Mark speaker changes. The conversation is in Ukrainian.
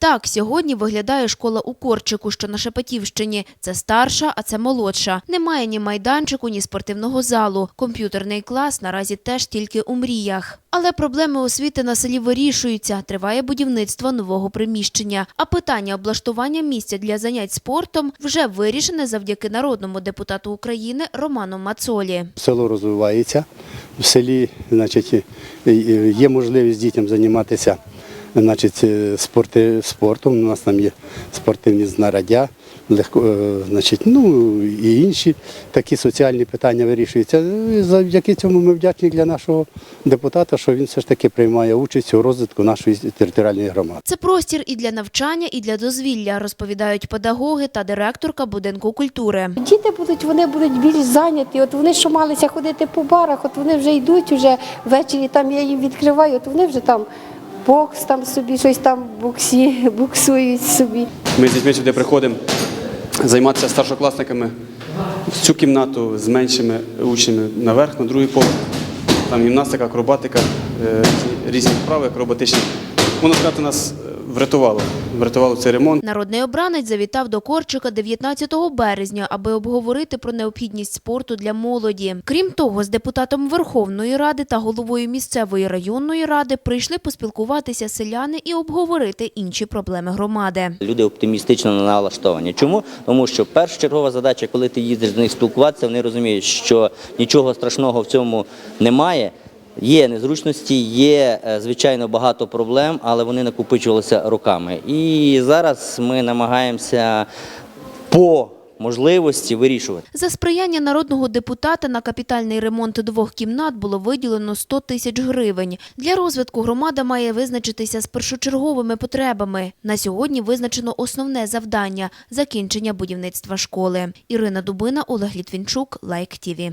Speaker 1: Так, сьогодні виглядає школа у Корчику, що на Шепетівщині. Це старша, а це молодша. Немає ні майданчику, ні спортивного залу. Комп'ютерний клас наразі теж тільки у мріях. Але проблеми освіти на селі вирішуються. Триває будівництво нового приміщення. А питання облаштування місця для занять спортом вже вирішене завдяки народному депутату України Роману Мацолі.
Speaker 2: Село розвивається. В селі значить, є можливість дітям займатися значить, е, спорти, спортом. У нас там є спортивні знаряддя, легко, е, значить, ну, і інші такі соціальні питання вирішуються. І Завдяки цьому ми вдячні для нашого депутата, що він все ж таки приймає участь у розвитку нашої територіальної громади.
Speaker 1: Це простір і для навчання, і для дозвілля, розповідають педагоги та директорка будинку культури.
Speaker 3: Діти будуть, вони будуть більш зайняті. От вони що малися ходити по барах, от вони вже йдуть уже ввечері, там я їм відкриваю, от вони вже там бокс там собі, щось там боксі, боксують собі.
Speaker 4: Ми з дітьми сюди приходимо займатися старшокласниками в цю кімнату з меншими учнями наверх, на другий поверх. Там гімнастика, акробатика, е, різні вправи акробатичні. Можна сказати, нас е, врятувало. Врятувало цей ремонт.
Speaker 1: Народний обранець завітав до Корчика 19 березня, аби обговорити про необхідність спорту для молоді. Крім того, з депутатом Верховної Ради та головою місцевої районної ради прийшли поспілкуватися селяни і обговорити інші проблеми громади.
Speaker 5: Люди оптимістично налаштовані. Чому? Тому що першочергова задача, коли ти їздиш до них спілкуватися, вони розуміють, що нічого страшного в цьому немає. Є незручності, є е, звичайно багато проблем, але вони накопичувалися роками. І зараз ми намагаємося по можливості вирішувати.
Speaker 1: За сприяння народного депутата на капітальний ремонт двох кімнат було виділено 100 тисяч гривень. Для розвитку громада має визначитися з першочерговими потребами. На сьогодні визначено основне завдання – закінчення будівництва школи. Ірина Дубина, Олег Літвінчук, Лайк ТІВІ.